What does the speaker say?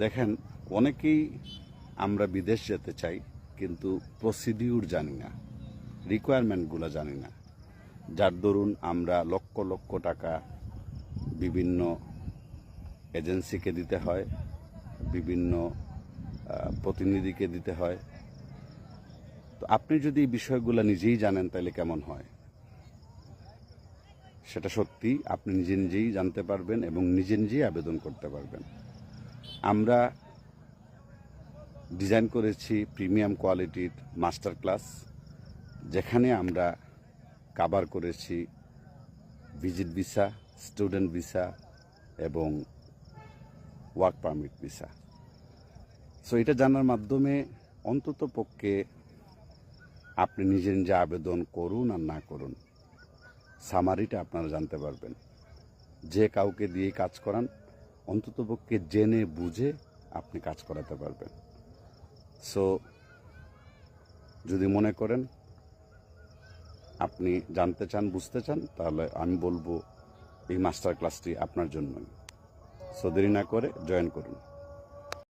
দেখেন, অনেকেই আমরা বিদেশ যেতে চাই, কিন্তু প্রসিডিউর জানি না রিকোয়ারমেন্টগুলো জানি না। যার দরুন আমরা লক্ষ লক্ষ টাকা বিভিন্ন এজেন্সিকে দিতে হয়, বিভিন্ন প্রতিনিধিকে দিতে হয়। তো আপনি যদি এই বিষয়গুলো নিজেই জানেন, তাহলে কেমন হয়? সেটা সত্যি, আপনি নিজে নিজেই জানতে পারবেন এবং নিজে নিজেই আবেদন করতে পারবেন। আমরা ডিজাইন করেছি প্রিমিয়াম কোয়ালিটির মাস্টার ক্লাস যেখানে আমরা কাভার করেছি ভিজিট ভিসা স্টুডেন্ট ভিসা এবং ওয়ার্ক পারমিট ভিসা সো এটা জানার মাধ্যমে অন্তত পক্ষে আপনি নিজে নিজে আবেদন করুন আর না করুন। সামারিটা আপনারা জানতে পারবেন। যে কাউকে দিয়ে কাজ করান অন্ততপক্ষে জেনে বুঝে আপনি কাজ করাতে পারবেন। সো যদি মনে করেন আপনি জানতে চান, বুঝতে চান, তাহলে আমি বলব এই মাস্টার ক্লাসটি আপনার জন্যই। সো দেরি না করে জয়েন করুন।